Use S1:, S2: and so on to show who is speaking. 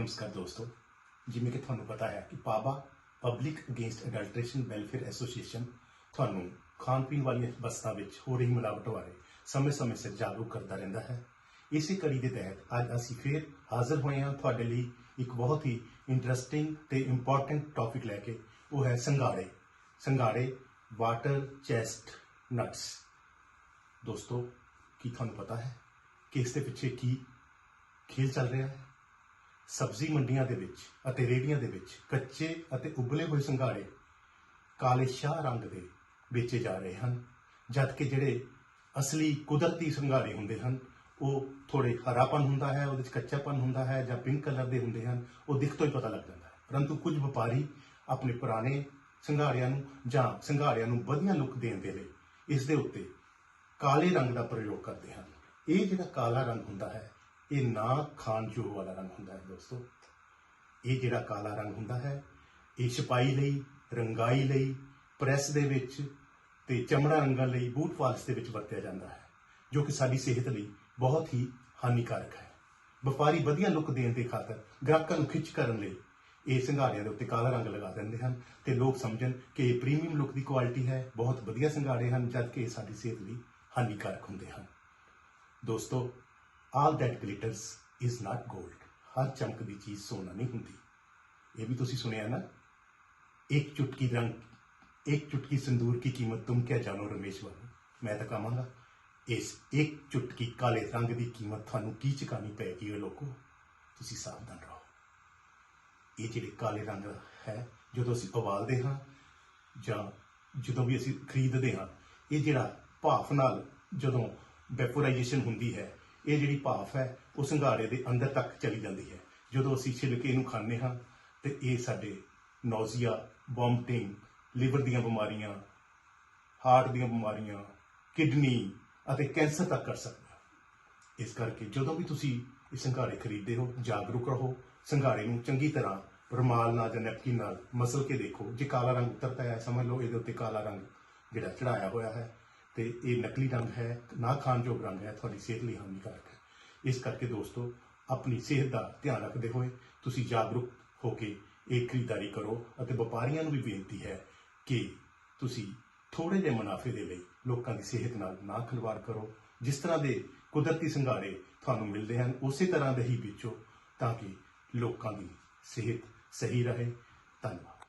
S1: ਨਮਸਕਾਰ ਦੋਸਤੋ ਜਿਵੇਂ ਕਿ ਤੁਹਾਨੂੰ ਪਤਾ ਹੈ ਕਿ ਪਾਬਾ public against adulteration welfare association ਤੁਹਾਨੂੰ ਖਾਣ ਪੀਣ ਵਾਲੀਆਂ ਵਸਤਾਂ ਵਿੱਚ ਹੋ ਰਹੀ ਮਿਲਾਵਟ ਬਾਰੇ ਸਮੇਂ-ਸਮੇਂ ਸਿਰ ਜਾਗਰੂਕ ਕਰਦਾ ਰਹਿੰਦਾ ਹੈ ਇਸੇ ਕੜੀ ਦੇ ਤਹਿਤ ਅੱਜ ਅਸੀਂ ਫੇਰ ਹਾਜ਼ਰ ਹੋਏ ਹਾਂ ਤੁਹਾਡੇ ਲਈ ਇੱਕ ਬਹੁਤ ਹੀ ਇੰਟਰਸਟਿੰਗ ਤੇ ਇੰਪੋਰਟੈਂਟ ਟੌਪਿਕ ਲੈ ਕੇ ਉਹ ਹੈ ਸੰਘਾੜੇ ਸੰਘਾੜੇ ਵਾਟਰ ਚੈਸਟ ਨਟਸ ਦੋਸਤੋ ਕੀ ਤੁਹਾਨੂੰ ਪਤਾ ਹੈ ਕਿ ਇਸ ਦੇ ਪਿੱਛੇ ਕੀ ਖੇਲ ਚੱਲ ਰਿਹਾ ਹੈ ਸਬਜ਼ੀ ਮੰਡੀਆਂ ਦੇ ਵਿੱਚ ਅਤੇ ਰੇਹੜੀਆਂ ਦੇ ਵਿੱਚ ਕੱਚੇ ਅਤੇ ਉਬਲੇ ਹੋਏ ਸੰਘਾੜੇ ਕਾਲੇ ਸ਼ਾਹ ਰੰਗ ਦੇ ਵੇਚੇ ਜਾ ਰਹੇ ਹਨ ਜਦਕਿ ਜਿਹੜੇ ਅਸਲੀ ਕੁਦਰਤੀ ਸੰਘਾੜੇ ਹੁੰਦੇ ਹਨ, ਉਹ ਥੋੜੇ ਹਰਾਪਨ ਹੁੰਦਾ ਹੈ, ਉਹਦੇ ਵਿੱਚ ਕੱਚਾਪਨ ਹੁੰਦਾ ਹੈ ਜਾਂ ਪਿੰਕ ਕਲਰ ਦੇ ਹੁੰਦੇ ਹਨ, ਉਹ ਦਿਖ ਤੋਂ ਹੀ ਪਤਾ ਲੱਗ ਜਾਂਦਾ ਹੈ। ਪਰੰਤੂ ਕੁਝ ਵਪਾਰੀ ਆਪਣੇ ਪੁਰਾਣੇ ਸੰਘਾੜਿਆਂ ਨੂੰ ਜਾਂ ਸੰਘਾੜਿਆਂ ਨੂੰ ਵਧੀਆ ਲੁੱਕ ਦੇਣ ਦੇ ਲਈ ਇਸ ਦੇ ਉੱਤੇ ਕਾਲੇ ਰੰਗ ਦਾ ਪ੍ਰਯੋਗ ਕਰਦੇ ਹਨ। ਇਹ ਜਿਹੜਾ ਕਾਲਾ ਰੰਗ ਹੁੰਦਾ ਹੈ ਇਹ ਨਾ ਖਾਣਯੋਗ ਵਾਲਾ ਰੰਗ ਹੁੰਦਾ ਹੈ ਦੋਸਤੋ, ਇਹ ਜਿਹੜਾ ਕਾਲਾ ਰੰਗ ਹੁੰਦਾ ਹੈ, ਇਹ ਛਪਾਈ ਲਈ, ਰੰਗਾਈ ਲਈ, ਪ੍ਰੈਸ ਦੇ ਵਿੱਚ ਤੇ ਚਮੜਾ ਰੰਗਾਂ ਲਈ ਬੂਟ ਪਾਲਿਸ਼ ਦੇ ਵਿੱਚ ਵਰਤਿਆ ਜਾਂਦਾ ਹੈ, ਜੋ ਕਿ ਸਾਡੀ ਸਿਹਤ ਲਈ ਬਹੁਤ ਹੀ ਹਾਨੀਕਾਰਕ ਹੈ। ਵਪਾਰੀ ਵਧੀਆ ਲੁੱਕ ਦੇਣ ਦੇ ਖਾਤਰ ਗ੍ਰਾਹਕਾਂ ਨੂੰ ਖਿੱਚ ਕਰਨ ਲਈ ਇਹ ਸੰਘਾੜਿਆਂ ਦੇ ਉੱਤੇ ਕਾਲਾ ਰੰਗ ਲਗਾ ਦਿੰਦੇ ਹਨ ਤੇ ਲੋਕ ਸਮਝਣ ਕਿ ਇਹ ਪ੍ਰੀਮੀਅਮ ਲੁੱਕ ਦੀ ਕੁਆਲਿਟੀ ਹੈ, ਬਹੁਤ ਵਧੀਆ ਸੰਘਾੜੇ ਹਨ ਜਦ ਕਿ ਇਹ ਸਾਡੀ ਸਿਹਤ ਲਈ ਹਾਨੀਕਾਰਕ ਹੁੰਦੇ ਹਨ। ਦੋਸਤੋ all that glitters is not gold ਹਰ ਚਮਕ ਦੀ ਚੀਜ਼ ਸੋਨਾ ਨਹੀਂ ਹੁੰਦੀ। ਇਹ ਵੀ ਤੁਸੀਂ ਸੁਣਿਆ ਨਾ? ਇੱਕ ਚੁਟਕੀ ਰੰਗ, ਇੱਕ ਚੁਟਕੀ ਸੰਦੂਰ ਕੀ ਕੀਮਤ ਤੁਮ ਕਿਆ ਜਾਣੋ ਰਮੇਸ਼ਵਰ ਮੈਂ ਤਾਂ ਕਹਾਂਗਾ, ਇਸ ਇੱਕ ਚੁਟਕੀ ਕਾਲੇ ਰੰਗ ਦੀ ਕੀਮਤ ਤੁਹਾਨੂੰ ਕੀ ਚੁਕਾਣੀ ਪੈਗੀ ਉਹ ਲੋਕੋ? ਤੁਸੀਂ ਸਾਵਧਾਨ ਰਹੋ। ਇਹ ਜਿਹੜੇ ਕਾਲੇ ਰੰਗ ਹੈ, ਜਦੋਂ ਅਸੀਂ ਉਬਾਲਦੇ ਹਾਂ, ਜਾਂ ਜਦੋਂ ਵੀ ਅਸੀਂ ਖਰੀਦਦੇ ਹਾਂ, ਇਹ ਜਿਹੜਾ ਭਾਫ ਨਾਲ ਜਦੋਂ ਵੈਪੋਰਾਈਜੇਸ਼ਨ ਹੁੰਦੀ ਹੈ ਇਹ ਜਿਹੜੀ ਭਾਫ ਹੈ, ਉਹ ਸੰਘਾੜੇ ਦੇ ਅੰਦਰ ਤੱਕ ਚਲੀ ਜਾਂਦੀ ਹੈ। ਜਦੋਂ ਅਸੀਂ ਛਿਲਕੇ ਇਹਨੂੰ ਖਾਂਦੇ ਹਾਂ, ਤੇ ਇਹ ਸਾਡੇ ਨੌਜ਼ੀਆ, ਵੋਮਟਿੰਗ, ਲਿਵਰ ਦੀਆਂ ਬਿਮਾਰੀਆਂ, ਹਾਰਟ ਦੀਆਂ ਬਿਮਾਰੀਆਂ, ਕਿਡਨੀ ਅਤੇ ਕੈਂਸਰ ਤੱਕ ਕਰ ਸਕਦਾ ਇਸ ਕਰਕੇ ਜਦੋਂ ਵੀ ਤੁਸੀਂ ਇਹ ਸੰਘਾੜੇ ਖਰੀਦਦੇ ਹੋ, ਜਾਗਰੂਕ ਰਹੋ। ਸੰਘਾੜੇ ਨੂੰ ਚੰਗੀ ਤਰ੍ਹਾਂ ਰੁਮਾਲ ਨਾਲ ਜਾਂ ਨੈਪਕਿਨ ਨਾਲ ਮਸਲ ਕੇ ਦੇਖੋ। ਜੇ ਕਾਲਾ ਰੰਗ ਉਤਰਦਾ ਹੈ, ਸਮਝ ਲਓ ਇਹਦੇ ਉੱਤੇ ਕਾਲਾ ਰੰਗ ਜਿਹੜਾ ਚੜਾਇਆ ਹੋਇਆ ਹੈ ਤੇ ਇਹ ਨਕਲੀ ਰੰਗ ਹੈ, ਨਾ ਖਾਣਯੋਗ ਰੰਗ ਹੈ, ਤੁਹਾਡੀ ਸਿਹਤ ਲਈ ਹਾਨੀਕਾਰਕ ਹੈ। ਇਸ ਕਰਕੇ ਦੋਸਤੋ, ਆਪਣੀ ਸਿਹਤ ਦਾ ਧਿਆਨ ਰੱਖਦੇ ਹੋਏ ਤੁਸੀਂ ਜਾਗਰੂਕ ਹੋ ਕੇ ਇਹ ਖਰੀਦਦਾਰੀ ਕਰੋ ਅਤੇ ਵਪਾਰੀਆਂ ਨੂੰ ਵੀ ਬੇਨਤੀ ਹੈ ਕਿ ਤੁਸੀਂ ਥੋੜੇ ਜਿਹੇ ਮੁਨਾਫੇ ਦੇ ਲਈ ਲੋਕਾਂ ਦੀ ਸਿਹਤ ਨਾਲ ਨਾ ਖਿਲਵਾੜ ਕਰੋ। ਜਿਸ ਤਰ੍ਹਾਂ ਦੇ ਕੁਦਰਤੀ ਸੰਘਾਰੇ ਤੁਹਾਨੂੰ ਮਿਲਦੇ ਹਨ, ਉਸੇ ਤਰ੍ਹਾਂ ਦੇ ਹੀ ਵੇਚੋ ਤਾਂ ਕਿ ਲੋਕਾਂ ਦੀ ਸਿਹਤ ਸਹੀ ਰਹੇ। ਧੰਨਵਾਦ।